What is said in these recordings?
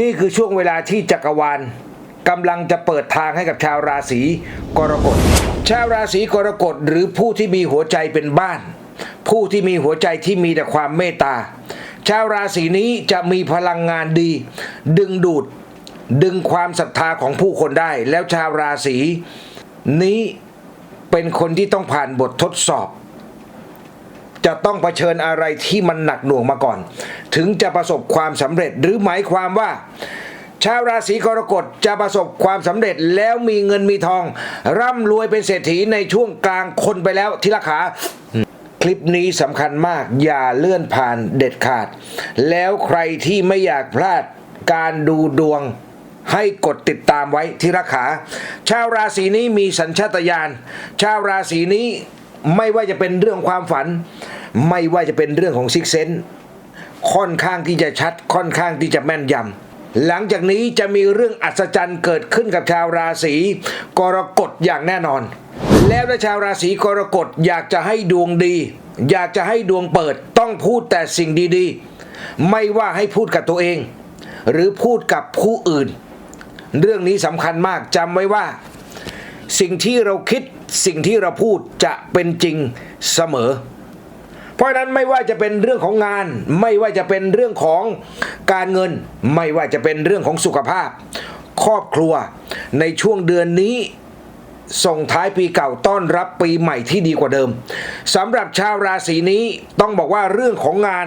นี่คือช่วงเวลาที่จักรวาลกำลังจะเปิดทางให้กับชาวราศีกรกฎ ชาวราศีกรกฎหรือผู้ที่มีหัวใจเป็นบ้าน ผู้ที่มีหัวใจที่มีแต่ความเมตตา ชาวราศีนี้จะมีพลังงานดี ดึงดูด ดึงความศรัทธาของผู้คนได้ แล้วชาวราศีนี้เป็นคนที่ต้องผ่านบททดสอบ จะต้องเผชิญอะไรที่มันหนักหน่วงมาก่อน ถึงจะประสบความสำเร็จหรือหมายความว่า ชาวราศีกรกฎจะประสบความสำเร็จแล้วมีเงินมีทอง ร่ำรวยเป็นเศรษฐีในช่วงกลางคนไปแล้วที่ราคาคลิปนี้สำคัญมากอย่าเลื่อนผ่านเด็ดขาด แล้วใครที่ไม่อยากพลาดการดูดวงให้กดติดตามไว้ที่ราคาชาวราศีนี้มีสัญชาตญาณ ชาวราศีนี้ ไม่ว่าจะเป็นเรื่องความฝัน ไม่ว่าจะเป็นเรื่องของซิกเซนค่อนข้างที่จะชัดค่อนข้างที่จะแม่นยำหลังจากนี้จะมีเรื่องอัศจรรย์เกิดขึ้นกับชาวราศีกรกฎอย่างแน่นอน แล้วถ้าชาวราศีกรกฎอยากจะให้ดวงดี อยากจะให้ดวงเปิดต้องพูดแต่สิ่งดีๆ ไม่ว่าให้พูดกับตัวเอง หรือพูดกับผู้อื่น เรื่องนี้สำคัญมากจำไว้ว่า สิ่งที่เราคิด สิ่งที่เราพูดจะเป็นจริงเสมอ เพราะนั้นไม่ว่าจะเป็นเรื่องของงาน ไม่ว่าจะเป็นเรื่องของการเงิน ไม่ว่าจะเป็นเรื่องของสุขภาพ ครอบครัวในช่วงเดือนนี้ส่งท้ายปีเก่าต้อนรับปีใหม่ที่ดีกว่าเดิมสำหรับชาวราศีนี้ต้องบอกว่าเรื่องของงาน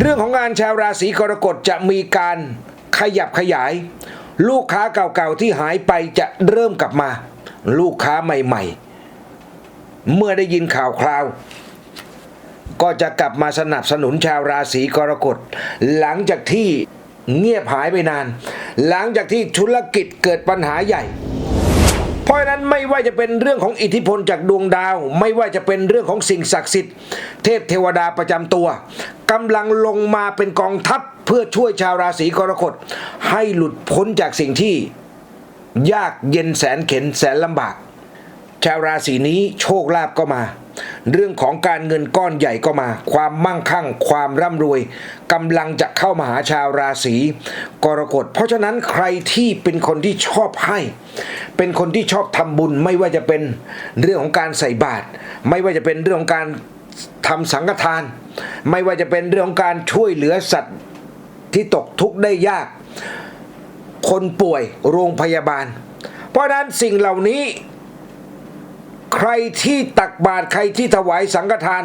เรื่องของงานชาวราศีกรกฎจะมีการขยับขยาย ลูกค้าเก่าๆที่หายไปจะเริ่มกลับมา ลูกค้าใหม่ๆ เมื่อได้ยินข่าวคราว ก็จะกลับมาสนับสนุนชาวราศีกรกฎหลังจากที่เงียบหายไปนาน หลังจากที่ธุรกิจเกิดปัญหาใหญ่ เพราะฉะนั้นไม่ว่าจะเป็นเรื่องของอิทธิพลจากดวงดาว ไม่ว่าจะเป็นเรื่องของสิ่งศักดิ์สิทธิ์ เทพเทวดาประจำตัวกำลังลงมาเป็นกองทัพเพื่อช่วยชาวราศีกรกฎให้หลุดพ้นจากสิ่งที่ ยากเย็นแสนเข็นแสนลำบาก ชาวราศีนี้โชคลาภก็มา เรื่องของการเงินก้อนใหญ่ก็มา ความมั่งคั่ง ความร่ำรวยกำลังจะเข้ามาหาชาวราศีกรกฎ เพราะฉะนั้นใครที่เป็นคนที่ชอบให้ เป็นคนที่ชอบทำบุญ ไม่ว่าจะเป็นเรื่องของการใส่บาตรไม่ว่าจะเป็นเรื่องของการทำสังฆทาน ไม่ว่าจะเป็นเรื่องของการช่วยเหลือสัตว์ที่ตกทุกข์ได้ยาก คนป่วยโรงพยาบาล เพราะนั้นสิ่งเหล่านี้ ใครที่ตักบาตรใครที่ถวายสังฆทาน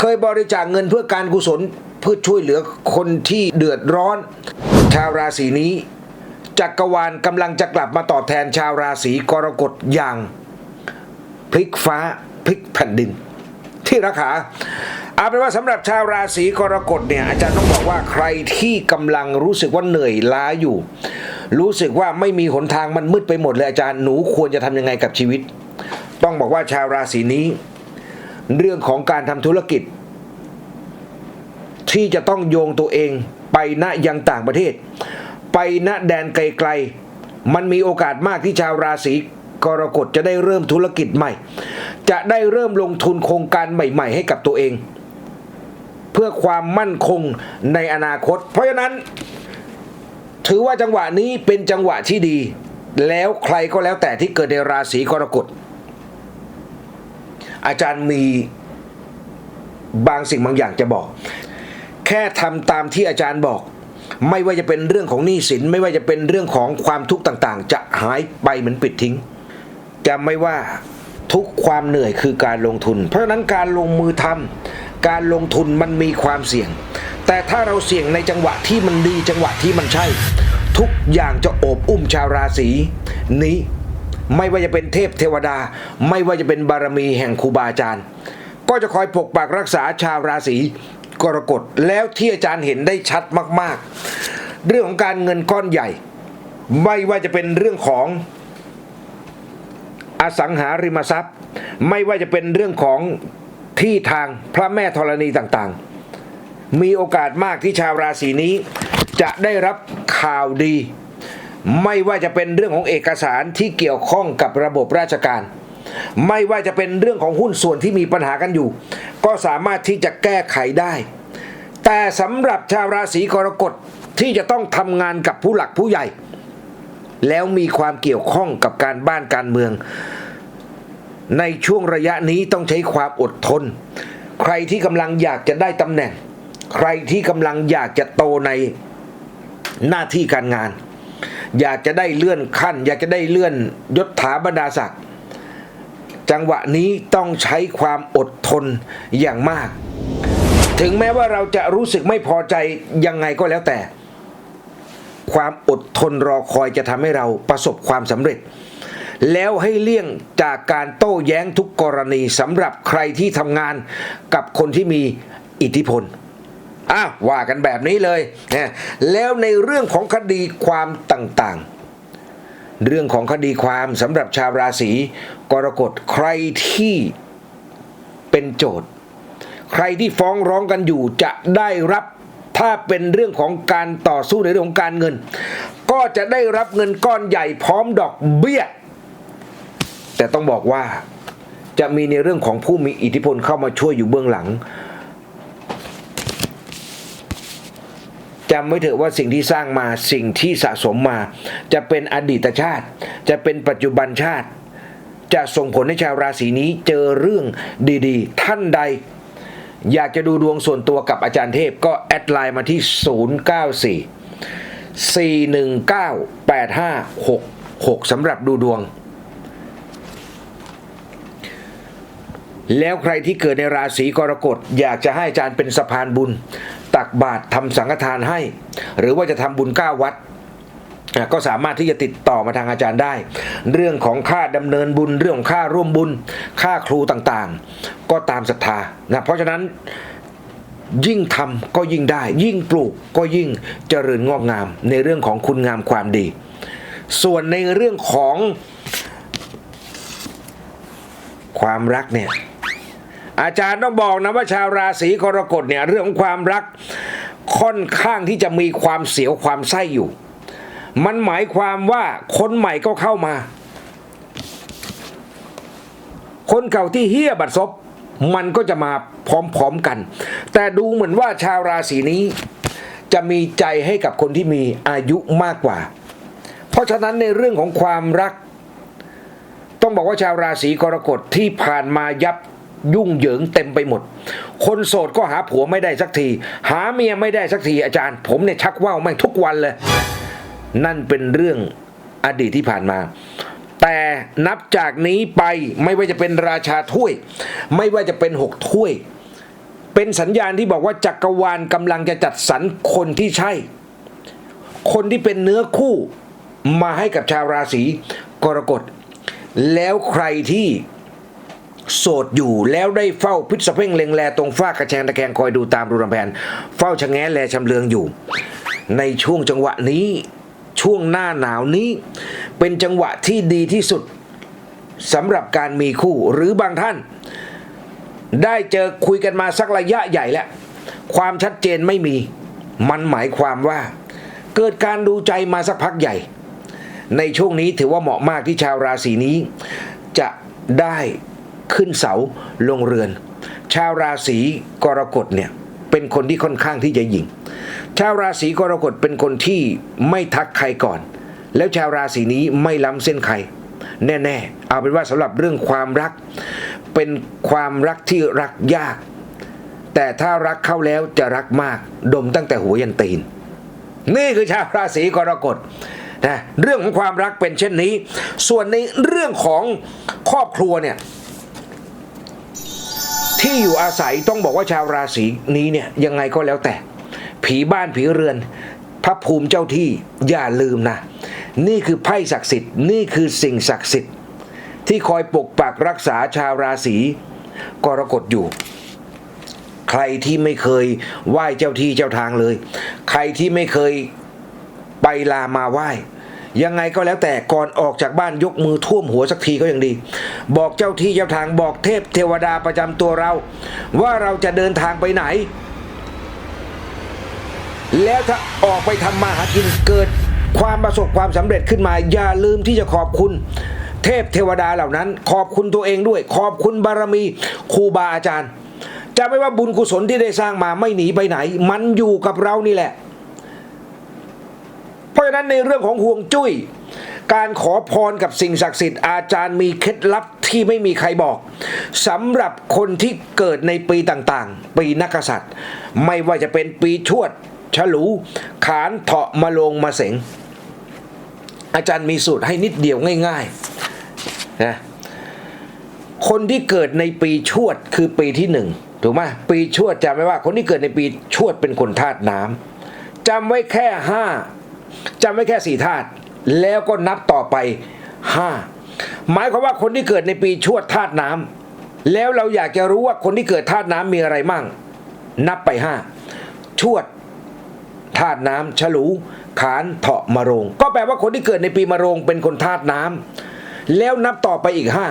เคยบริจาคเงินเพื่อการกุศลเพื่อช่วยเหลือคนที่เดือดร้อน ชาวราศีนี้จักรวาลกำลังจะกลับมาตอบแทนชาวราศีกรกฎอย่าง พลิกฟ้าพลิกแผ่นดิน ที่ราคาเอาเป็นว่าสำหรับชาวราศีกรกฎเนี่ยอาจารย์ต้องบอกว่าใครที่กำลังรู้สึกว่าเหนื่อยล้าอยู่ รู้สึกว่าไม่มีหนทางมันมืดไปหมดเลยอาจารย์หนูควรจะทำยังไงกับชีวิต ต้องบอกว่าชาวราศีนี้ เรื่องของการทำธุรกิจ ที่จะต้องโยงตัวเองไปณยังต่างประเทศ ไปณแดนไกลๆ มันมีโอกาสมากที่ชาวราศีกรกฎจะได้เริ่มธุรกิจใหม่ จะได้เริ่มลงทุนโครงการใหม่ ๆ ให้กับตัวเอง เพื่อความมั่นคงในอนาคต เพราะฉะนั้น ถือว่าจังหวะนี้เป็นจังหวะที่ดี แล้วใครก็แล้วแต่ที่เกิดในราศีกรกฎ อาจารย์มีบางสิ่งบางอย่างจะบอก แค่ทำตามที่อาจารย์บอก ไม่ว่าจะเป็นเรื่องของหนี้สิน ไม่ว่าจะเป็นเรื่องของความทุกข์ต่างๆ จะหายไปเหมือนปิดทิ้งจำไม่ว่าทุกความเหนื่อยคือการลงทุน เพราะฉะนั้นการลงมือทำการลงทุนมันมีความเสี่ยง แต่ถ้าเราเสี่ยงในจังหวะที่มันดีจังหวะที่มันใช่ ทุกอย่างจะโอบอุ้มชาวราศีนี้ ไม่ว่าจะเป็นเทพเทวดา ไม่ว่าจะเป็นบารมีแห่งครูบาอาจารย์ ก็จะคอยปกปักรักษาชาวราศีกรกฎแล้วที่อาจารย์เห็นได้ชัดมาก ๆ เรื่องของการเงินก้อนใหญ่ ไม่ว่าจะเป็นเรื่องของอสังหาริมทรัพย์ ไม่ว่าจะเป็นเรื่องของที่ทางพระแม่ธรณีต่างๆ มีโอกาสมากที่ชาวราศีนี้ จะได้รับข่าวดี ไม่ว่าจะเป็นเรื่องของเอกสารที่เกี่ยวข้องกับระบบราชการ ไม่ว่าจะเป็นเรื่องของหุ้นส่วนที่มีปัญหากันอยู่ ก็สามารถที่จะแก้ไขได้ แต่สำหรับชาวราศีกรกฎที่จะต้องทำงานกับผู้หลักผู้ใหญ่ แล้วมีความเกี่ยวข้องกับการบ้านการเมือง ในช่วงระยะนี้ต้องใช้ความอดทน ใครที่กำลังอยากจะได้ตำแหน่ง ใครที่กำลังอยากจะโตในหน้าที่การงาน อยากจะได้เลื่อนขั้น อยากจะได้เลื่อนยศถาบรรดาศักดิ์จังหวะนี้ต้องใช้ความอดทนอย่างมาก ถึงแม้ว่าเราจะรู้สึกไม่พอใจยังไงก็แล้วแต่ ความอดทนรอคอยจะทำให้เราประสบความสำเร็จ แล้วให้เลี่ยงจากการโต้แย้งทุกกรณีสำหรับใครที่ทำงานกับคนที่มีอิทธิพล อ้าวว่ากันแบบนี้เลยนะแล้วในเรื่องของคดีความต่างๆ เรื่องของคดีความสำหรับชาวราศีกรกฎใครที่เป็นโจทย์ ใครที่ฟ้องร้องกันอยู่จะได้รับถ้าเป็นเรื่องของการต่อสู้ในเรื่องของการเงิน ก็จะได้รับเงินก้อนใหญ่พร้อมดอกเบี้ย แต่ต้องบอกว่าจะมีในเรื่องของผู้มีอิทธิพลเข้ามาช่วยอยู่เบื้องหลัง จำไว้เถอะว่าสิ่งที่สร้างมาสิ่งที่สะสมมา จะเป็นอดีตชาติ จะเป็นปัจจุบันชาติ จะส่งผลให้ชาวราศีนี้เจอเรื่องดีๆ ท่านใด อยากจะดูดวงส่วนตัวกับอาจารย์เทพก็แอดไลน์มาที่ 094 419 8566สำหรับดูดวงแล้วใครที่เกิดในราศีกรกฎอยากจะให้อาจารย์เป็นสะพานบุญ ตักบาตรทำสังฆทานให้ หรือว่าจะทำบุญเก้าวัดก็สามารถที่จะติดต่อมาทางอาจารย์ได้ เรื่องของค่าดำเนินบุญเรื่องของค่าร่วมบุญ ค่าครูต่างๆ ก็ตามศรัทธานะเพราะฉะนั้นยิ่งทำก็ยิ่งได้ ยิ่งปลูกก็ยิ่งเจริญงอกงามในเรื่องของคุณงามความดี ส่วนในเรื่องของความรักเนี่ย อาจารย์ต้องบอกนะว่าชาวราศีกรกฎเนี่ยเรื่องของความรักค่อนข้างที่จะมีความเสียวความไส้อยู่ มันหมายความว่าคนใหม่ก็เข้ามา คนเก่าที่เฮี้ยบัดซบมันก็จะมาพร้อมๆกัน แต่ดูเหมือนว่าชาวราศีนี้ จะมีใจให้กับคนที่มีอายุมากกว่า เพราะฉะนั้นในเรื่องของความรัก ต้องบอกว่าชาวราศีกรกฎที่ผ่านมายับ ยุ่งเหยิงเต็มไปหมด คนโสดก็หาผัวไม่ได้สักที หาเมียไม่ได้สักทีอาจารย์ ผมเนี่ยชักว่าวแม่งทุกวันเลย นั่นเป็นเรื่องอดีตที่ผ่านมา แต่นับจากนี้ไปไม่ว่าจะเป็นราชาถ้วย ไม่ว่าจะเป็นหกถ้วย เป็นสัญญาณที่บอกว่าจักรวาลกำลังจะจัดสรรคนที่ใช่ คนที่เป็นเนื้อคู่มาให้กับชาวราศีกรกฎแล้วใครที่ โสดอยู่แล้วได้เฝ้าพิษสะเพ่งเล็งแลตรงฝ้ากระแชงตะแคงคอยดูตามรูลำแพนเฝ้าชะแงแลชำเลืองอยู่ ในช่วงจังหวะนี้ช่วงหน้าหนาวนี้ เป็นจังหวะที่ดีที่สุดสำหรับการมีคู่หรือบางท่าน ได้เจอคุยกันมาสักระยะใหญ่แล้ว ความชัดเจนไม่มี มันหมายความว่า เกิดการดูใจมาสักพักใหญ่ ในช่วงนี้ถือว่าเหมาะมากที่ชาวราศีนี้ จะได้ ขึ้นเสาลงเรือน ชาวราศีกรกฎเนี่ยเป็นคนที่ค่อนข้างที่จะหยิ่งชาวราศีกรกฎเป็นคนที่ไม่ทักใครก่อน แล้วชาวราศีนี้ไม่ล้ำเส้นใคร แน่ๆ เอาเป็นว่าสำหรับเรื่องความรัก เป็นความรักที่รักยาก แต่ถ้ารักเข้าแล้วจะรักมาก ดมตั้งแต่หัวยันตีน นี่คือชาวราศีกรกฎนะเรื่องของความรักเป็นเช่นนี้ ส่วนในเรื่องของครอบครัวเนี่ย ที่อยู่อาศัยต้องบอกว่าชาวราศีนี้เนี่ยยังไงก็แล้วแต่ ผีบ้านผีเรือน พระภูมิเจ้าที่อย่าลืมนะ นี่คือไพ่ศักดิ์สิทธิ์นี่คือสิ่งศักดิ์สิทธิ์ ที่คอยปกปักรักษาชาวราศีกรกฎอยู่ ใครที่ไม่เคยไหว้เจ้าที่เจ้าทางเลย ใครที่ไม่เคยไปลามาไหว้ ยังไงก็แล้วแต่ก่อนออกจากบ้านยกมือท่วมหัวสักทีก็ยังดี บอกเจ้าที่เจ้าทางบอกเทพเทวดาประจำตัวเรา ว่าเราจะเดินทางไปไหน แล้วถ้าออกไปทำมาหากินเกิดความประสบความสำเร็จขึ้นมา อย่าลืมที่จะขอบคุณเทพเทวดาเหล่านั้น ขอบคุณตัวเองด้วย ขอบคุณบารมีครูบาอาจารย์จะไม่ว่าบุญกุศลที่ได้สร้างมาไม่หนีไปไหน มันอยู่กับเรานี่แหละ ราะฉะนั้นในเรื่องของห่วงจุ้ย การขอพรกับสิ่งศักดิ์สิทธิ์อาจารย์มีเคล็ดลับที่ไม่มีใครบอกสำหรับคนที่เกิดในปีต่างๆ ปีนักกษัตริย์ ไม่ว่าจะเป็นปีชวด ฉลู ขานเถาะมาลงมาเสงอาจารย์มีสูตรให้นิดเดียวง่ายๆนะคนที่เกิดในปีชวดคือปีที่หนึ่งถูกไหมปีชวดจำไว้ว่า คนที่เกิดในปีชวดเป็นคนธาตุน้ำจำไว้แค่ห้า จำไว้แค่สี่ธาตุแล้วก็นับต่อไปห้าหมายความว่าคนที่เกิดในปีชวดธาตุน้ำแล้วเราอยากจะรู้ว่าคนที่เกิดธาตุน้ำมีอะไรมั่ง นับไปห้าชวดธาตุน้ำฉลู ขานเถาะมะโรง ก็แปลว่าคนที่เกิดในปีมะโรงเป็นคนธาตุน้ำแล้วนับต่อไปอีกห้า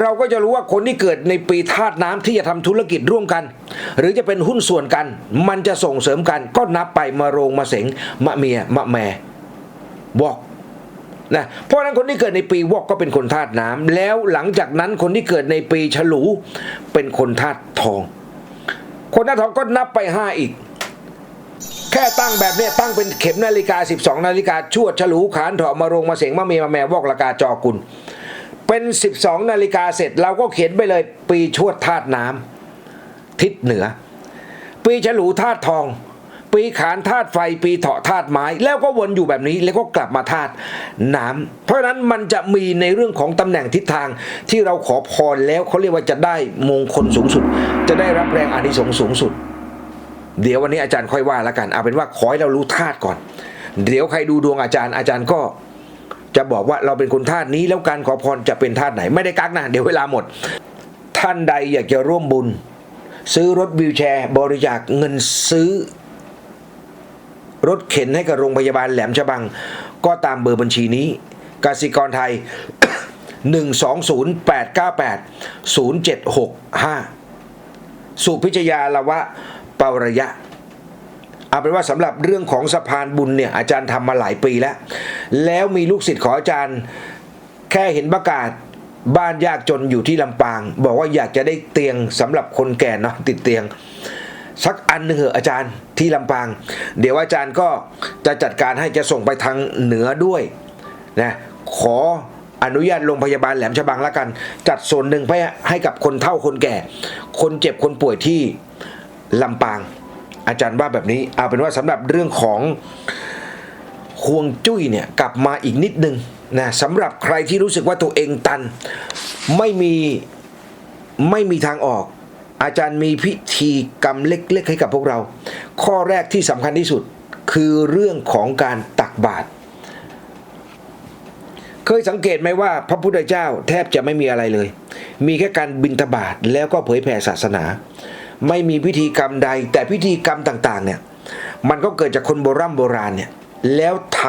เราก็จะรู้ว่าคนที่เกิดในปีธาตุน้ำที่จะทำธุรกิจร่วมกัน หรือจะเป็นหุ้นส่วนกัน มันจะส่งเสริมกัน ก็นับไปมะโรงมะเสงมะเมียมะแม่วอกนะเพราะฉะนั้นคนที่เกิดในปีวอกก็เป็นคนธาตุน้ำแล้วหลังจากนั้นคนที่เกิดในปีฉลู เป็นคนธาตุทอง คนธาตุทองก็นับไปห้าอีก แค่ตั้งแบบนี้ตั้งเป็นเข็มนาฬิกา 12 นาฬิกาชวดฉลูขานถาะมาโรงมาเสงมะเมียมาแมววอกละกาจอกุล เป็น 12 นาฬิกาเสร็จเราก็เขียนไปเลย ปีชวดธาตุน้ำทิศเหนือ ปีฉลูธาตุทอง ปีขานธาตุไฟ ปีเถาะธาตุไม้ แล้วก็วนอยู่แบบนี้แล้วก็กลับมาธาตุน้ำเพราะฉะนั้นมันจะมีในเรื่องของตำแหน่งทิศทางที่เราขอพรแล้วเขาเรียกว่าจะได้มงคลสูงสุด จะได้รับแรงอานิสงส์สูงสุด เดี๋ยววันนี้อาจารย์ค่อยว่าแล้วกันเอาเป็นว่าขอให้เรารู้ธาตุก่อน เดี๋ยวใครดูดวงอาจารย์อาจารย์ก็ จะบอกว่าเราเป็นคนธาตุนี้แล้วการขอพรจะเป็นธาตุไหน ไม่ได้กักนะเดี๋ยวเวลาหมด ท่านใดอยากจะร่วมบุญ ซื้อรถวิวแชร์ บริจาคเงินซื้อ รถเข็นให้กับโรงพยาบาลแหลมฉบัง ก็ตามเบอร์บัญชีนี้กสิกรไทย 120-898-0765 สุพิชยาละวะเปาระยะ เอาเป็นว่าสำหรับเรื่องของสะพานบุญเนี่ยอาจารย์ทำมาหลายปีแล้ว แล้วมีลูกศิษย์ของอาจารย์แค่เห็นประกาศบ้านยากจนอยู่ที่ลำปาง บอกว่าอยากจะได้เตียงสำหรับคนแก่เนาะติดเตียง สักอันหนึ่งเหอะอาจารย์ที่ลำปาง เดี๋ยวอาจารย์ก็จะจัดการให้จะส่งไปทางเหนือด้วยนะขออนุญาตโรงพยาบาลแหลมฉบังแล้วกัน จัดส่วนหนึ่งเพื่อให้กับคนเฒ่าคนแก่ คนเจ็บคนป่วยที่ลำปาง อาจารย์ว่าแบบนี้เอาเป็นว่าสำหรับเรื่องของห่วงจุ้ยเนี่ยกลับมาอีกนิดนึงนะสำหรับใครที่รู้สึกว่าตัวเองตัน ไม่มีไม่มีทางออก อาจารย์มีพิธีกรรมเล็ก ๆ ให้กับพวกเรา ข้อแรกที่สำคัญที่สุดคือเรื่องของการตักบาตรเคยสังเกตไหมว่าพระพุทธเจ้าแทบจะไม่มีอะไรเลย มีแค่การบิณฑบาตแล้วก็เผยแผ่ศาสนา ไม่มีพิธีกรรมใด แต่พิธีกรรมต่างๆเนี่ยมันก็เกิดจากคนโบราณโบราณเนี่ยแล้วท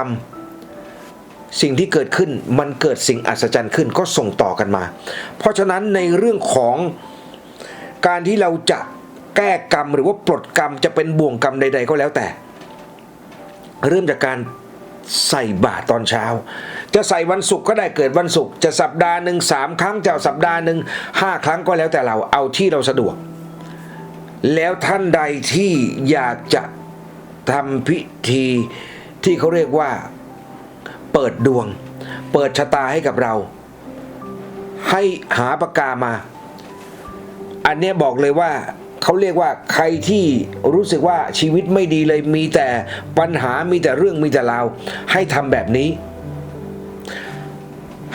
ำสิ่งที่เกิดขึ้นมันเกิดสิ่งอัศจรรย์ขึ้นก็ส่งต่อกันมา เพราะฉะนั้นในเรื่องของการที่เราจะแก้กรรมหรือว่าปลดกรรมจะเป็นบ่วงกรรมใด ๆ ก็แล้วแต่ เริ่มจากการใส่บาตรตอนเช้า จะใส่วันศุกร์ก็ได้เกิดวันศุกร์จะสัปดาห์หนึ่งสามครั้งจะสัปดาห์หนึ่งห้าครั้งก็แล้วแต่เราเอาที่เราสะดวก แล้วท่านใดที่อยากจะทำพิธีที่เขาเรียกว่าเปิดดวง เปิดชะตาให้กับเรา ให้หาปากกามา อันนี้บอกเลยว่าเขาเรียกว่าใครที่รู้สึกว่าชีวิตไม่ดีเลยมีแต่ปัญหามีแต่เรื่องมีแต่ราวให้ทำแบบนี้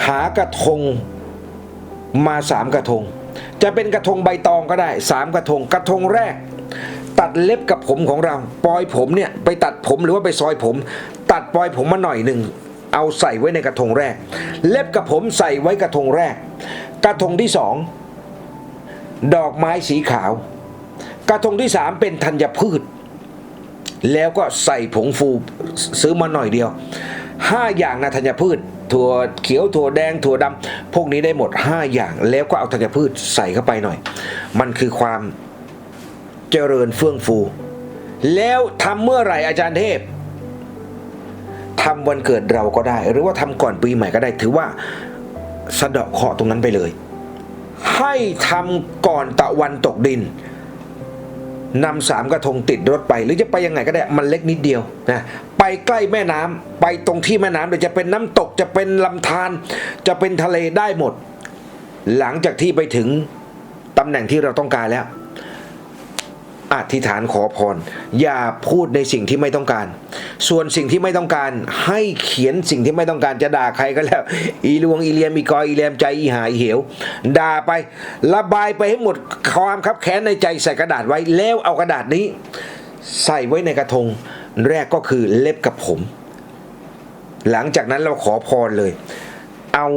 หากระทงมาสามกระทง จะเป็นกระทงใบตองก็ได้สามกระทง กระทงแรก ตัดเล็บกับผมของเรา ปลอยผมเนี่ยไปตัดผมหรือว่าไปซอยผม ตัดปลอยผมมาหน่อยหนึ่งเอาใส่ไว้ในกระทงแรก เล็บกับผมใส่ไว้กระทงแรก กระทงที่สองดอกไม้สีขาว กระทงที่สามเป็นธัญพืช แล้วก็ใส่ผงฟูซื้อมาหน่อยเดียวห้าอย่างนะธัญพืช ถั่วเขียวถั่วแดงถั่วดำพวกนี้ได้หมดห้าอย่าง แล้วก็เอาธัญพืชใส่เข้าไปหน่อย มันคือความเจริญเฟื่องฟู แล้วทำเมื่อไหร่อาจารย์เทพทำวันเกิดเราก็ได้ หรือว่าทำก่อนปีใหม่ก็ได้ถือว่าสะเดาะเคาะตรงนั้นไปเลย ให้ทำก่อนตะวันตกดิน นำสามกระทงติดรถไป หรือจะไปยังไงก็ได้มันเล็กนิดเดียวนะไปใกล้แม่น้ำไปตรงที่แม่น้ำเดี๋ยวจะเป็นน้ำตกจะเป็นลำธารจะเป็นทะเลได้หมด หลังจากที่ไปถึงตำแหน่งที่เราต้องการแล้ว อธิษฐานขอพร อย่าพูดในสิ่งที่ไม่ต้องการ ส่วนสิ่งที่ไม่ต้องการให้เขียนสิ่งที่ไม่ต้องการจะด่าใครก็แล้ว อีลวงอีเลียมอีกอยอีเลียมใจอีหาอีเหว ด่าไประบายไปให้หมดความคับแค้นในใจใส่กระดาษไว้แล้วเอากระดาษนี้ ใส่ไว้ในกระทง แรกก็คือเล็บกับผม หลังจากนั้นเราขอพรเลย เอา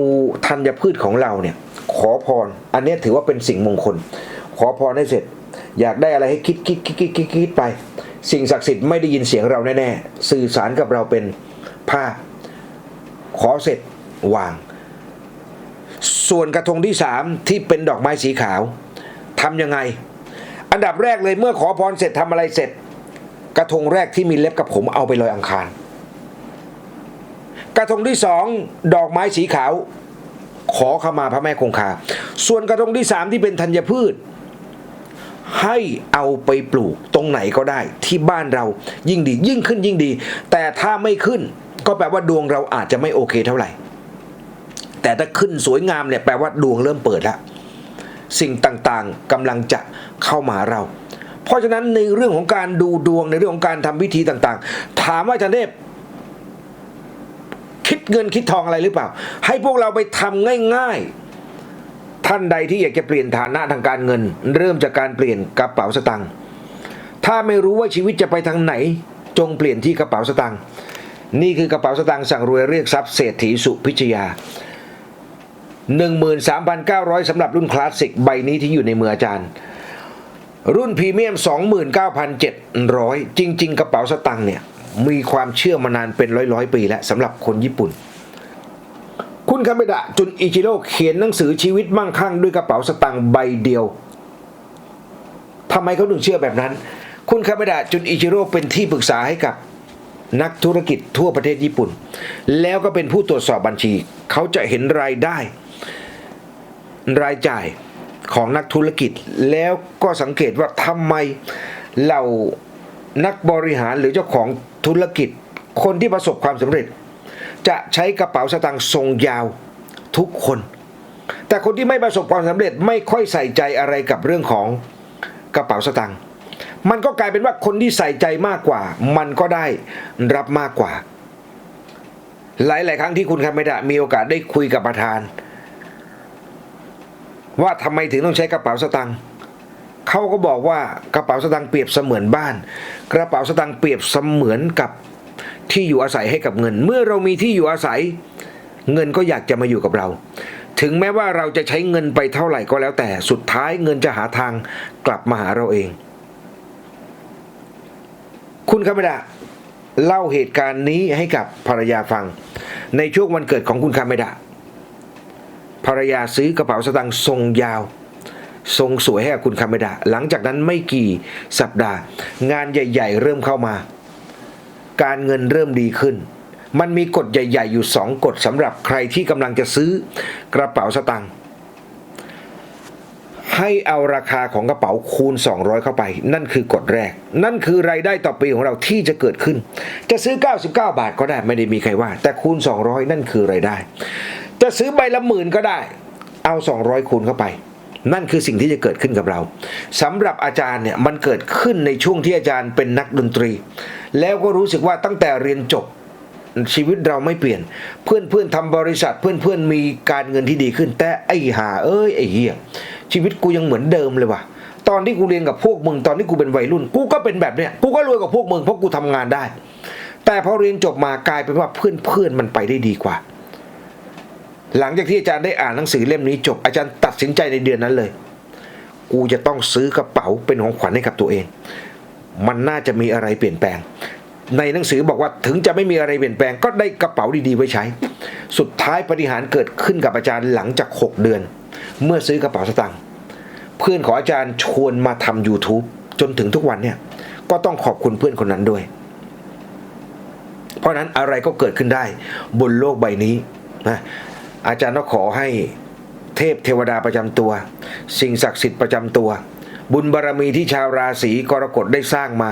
ธัญพืชของเราเนี่ยขอพร อันนี้ถือว่าเป็นสิ่งมงคล ขอพรให้เสร็จ อยากได้อะไรให้คิดคิดคิดคิดคิดคิดไป สิ่งศักดิ์สิทธิ์ไม่ได้ยินเสียงเราแน่ๆ สื่อสารกับเราเป็นภาพ ขอเสร็จวาง ส่วนกระทงที่สามที่เป็นดอกไม้สีขาวทำยังไง อันดับแรกเลยเมื่อขอพรเสร็จทำอะไรเสร็จ กระทงแรกที่มีเล็บกับผมเอาไปลอยอังคาร กระทงที่สองดอกไม้สีขาว ขอขมาพระแม่คงคา ส่วนกระทงที่สามที่เป็นธัญพืช ให้เอาไปปลูกตรงไหนก็ได้ ที่บ้านเรายิ่งดี ยิ่งขึ้นยิ่งดี แต่ถ้าไม่ขึ้น ก็แปลว่าดวงเราอาจจะไม่โอเคเท่าไหร่ แต่ถ้าขึ้นสวยงามเนี่ยแปลว่าดวงเริ่มเปิดแล้วสิ่งต่างๆกำลังจะเข้ามาเรา เพราะฉะนั้นในเรื่องของการดูดวงในเรื่องของการทำพิธีต่างๆ ถามว่าอาจารย์เทพคิดเงินคิดทองอะไรหรือเปล่า ให้พวกเราไปทำง่าย ท่านใดที่อยากจะเปลี่ยนฐานะทางการเงิน เริ่มจากการเปลี่ยนกระเป๋าสตางค์ถ้าไม่รู้ว่าชีวิตจะไปทางไหน จงเปลี่ยนที่กระเป๋าสตางค์นี่คือกระเป๋าสตางค์สั่งรวยเรียกทรัพย์เศรษฐีสุพิชยา 13,900สำหรับรุ่นคลาสสิกใบนี้ที่อยู่ในมืออาจารย์ รุ่นพรีเมียม 29,700 จริง ๆ กระเป๋าสตังค์เนี่ยมีความเชื่อมานานเป็นร้อยๆ ปีแล้วสำหรับคนญี่ปุ่น คุณคาเมดะจุนอิจิโร่เขียนหนังสือชีวิตมั่งคั่งด้วยกระเป๋าสตังค์ใบเดียวทำไมเขาถึงเชื่อแบบนั้น คุณคาเมดะจุนอิจิโร่เป็นที่ปรึกษาให้กับนักธุรกิจทั่วประเทศญี่ปุ่น แล้วก็เป็นผู้ตรวจสอบบัญชี เขาจะเห็นรายได้ รายจ่ายของนักธุรกิจ แล้วก็สังเกตว่าทำไมเหล่านักบริหารหรือเจ้าของธุรกิจ คนที่ประสบความสำเร็จ จะใช้กระเป๋าสตางค์ทรงยาวทุกคน แต่คนที่ไม่ประสบความสำเร็จไม่ค่อยใส่ใจอะไรกับเรื่องของกระเป๋าสตางค์มันก็กลายเป็นว่าคนที่ใส่ใจมากกว่า มันก็ได้รับมากกว่า หลาย ๆ ครั้งที่คุณคาเมดะมีโอกาสได้คุยกับประธาน ว่าทำไมถึงต้องใช้กระเป๋าสตางค์เขาก็บอกว่ากระเป๋าสตางค์เปรียบเสมือนบ้าน กระเป๋าสตางค์เปรียบเสมือนกับ ที่อยู่อาศัยให้กับเงิน เมื่อเรามีที่อยู่อาศัย เงินก็อยากจะมาอยู่กับเรา ถึงแม้ว่าเราจะใช้เงินไปเท่าไหร่ก็แล้วแต่สุดท้ายเงินจะหาทางกลับมาหาเราเอง คุณคาเมดะเล่าเหตุการณ์นี้ให้กับภรรยาฟัง ในช่วงวันเกิดของคุณคาเมดะภรรยาซื้อกระเป๋าสตางค์ทรงยาว ทรงสวยให้กับคุณคาเมดะหลังจากนั้นไม่กี่สัปดาห์ งานใหญ่ ๆ เริ่มเข้ามา การเงินเริ่มดีขึ้น มันมีกฎใหญ่ ๆ อยู่สองกฎสำหรับใครที่กำลังจะซื้อกระเป๋าสตางค์ให้เอาราคาของกระเป๋าคูณ 200 เข้าไป นั่นคือกฎแรก นั่นคือรายได้ต่อปีของเราที่จะเกิดขึ้น จะซื้อ 99 บาทก็ได้ไม่ได้มีใครว่า แต่คูณ 200 นั่นคือรายได้ จะซื้อใบละหมื่นก็ได้ เอา 200 คูณเข้าไป นั่นคือสิ่งที่จะเกิดขึ้นกับเราสำหรับอาจารย์เนี่ยมันเกิดขึ้นในช่วงที่อาจารย์เป็นนักดนตรี แล้วก็รู้สึกว่าตั้งแต่เรียนจบชีวิตเราไม่เปลี่ยน เพื่อนเพื่อนๆทำบริษัทเพื่อนเพื่อนๆมีการเงินที่ดีขึ้น แต่ไอ้ห่าเอ้ยไอ้เหี้ยชีวิตกูยังเหมือนเดิมเลยว่ะตอนที่กูเรียนกับพวกมึงตอนที่กูเป็นวัยรุ่น กูก็เป็นแบบเนี้ยกูก็รวยกว่าพวกมึงเพราะกูทำงานได้ แต่พอเรียนจบมากลายเป็นว่าเพื่อนเพื่อนๆมันไปได้ดีกว่า หลังจากที่อาจารย์ได้อ่านหนังสือเล่มนี้จบอาจารย์ตัดสินใจในเดือนนั้นเลย กูจะต้องซื้อกระเป๋าเป็นของขวัญให้กับตัวเอง มันน่าจะมีอะไรเปลี่ยนแปลง ในหนังสือบอกว่าถึงจะไม่มีอะไรเปลี่ยนแปลง ก็ได้กระเป๋าดีๆ ไว้ใช้ สุดท้ายปฏิหารเกิดขึ้นกับอาจารย์หลังจาก 6 เดือน เมื่อซื้อกระเป๋าสตางค์เพื่อนของอาจารย์ชวนมาทำ YouTube จนถึงทุกวันเนี่ยก็ต้องขอบคุณเพื่อนคนนั้นด้วย เพราะนั้นอะไรก็เกิดขึ้นได้บนโลกใบนี้นะอาจารย์ก็ขอให้เทพเทวดาประจำตัว สิ่งศักดิ์สิทธิ์ประจำตัว บุญบารมีที่ชาวราศีกรกฎได้สร้างมา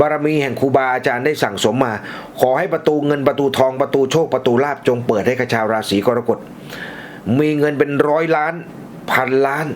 บารมีแห่งครูบาอาจารย์ได้สั่งสมมา ขอให้ประตูเงินประตูทองประตูโชคประตูลาบจงเปิดให้กับชาวราศีกรกฎมีเงินเป็นร้อยล้าน พันล้าน